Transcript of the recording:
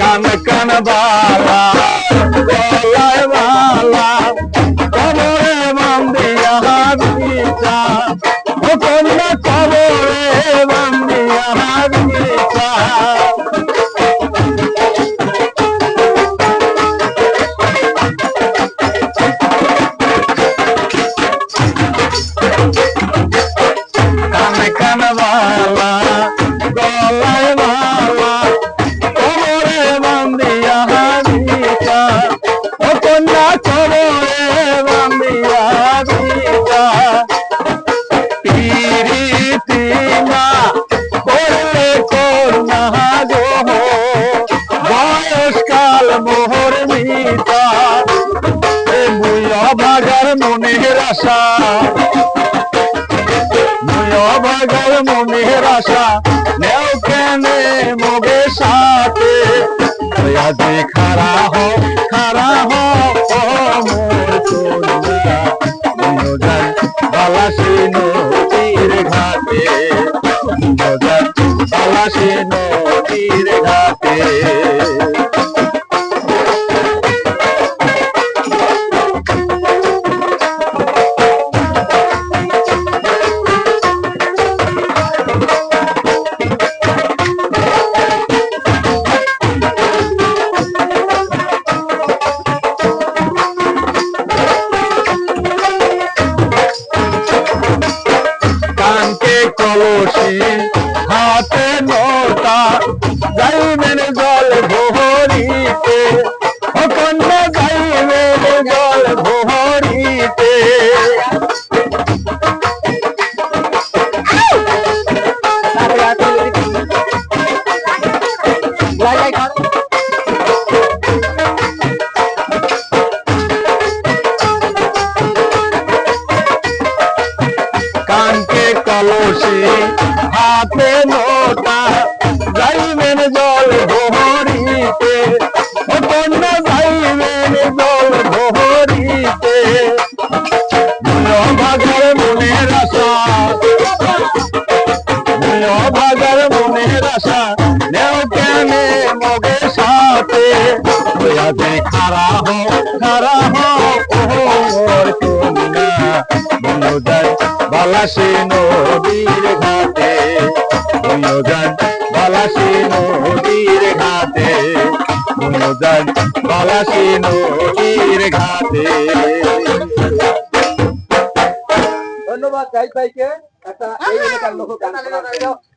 কান কান বালা গলায় মোহর মিতা, এ বুয়া ভাগার মনের আশা। ভাগার মনের আশা, নেও কেনে মোগে সাথে? আজি খারা হো খারা হো, ও মোর চলিয়া। মনোজান বালাসি নদীর ঘাটে। মনোজান বালাসি নদীর ঘাটে। কলসি হাতে নৌকা যাইবেন জল ও কন্যা যাইবেন জল ভরিতে কানকে কলসি, হাতে নৌকা যাইবেন জল ভরিতে ও কন্যা যাইবেন জল ভরিতে। ভাগার মনের আশা ভাগার মনের আশা, নেও কেনে মগে সাথে। খারা হো খারা বালাসে নদীর ঘাটে। মনোজান বালাসে নদীর ঘাটে। মনোজান বালাসে নদীর ঘাটে। ধন্যবাদ ভাইকে একটা এই।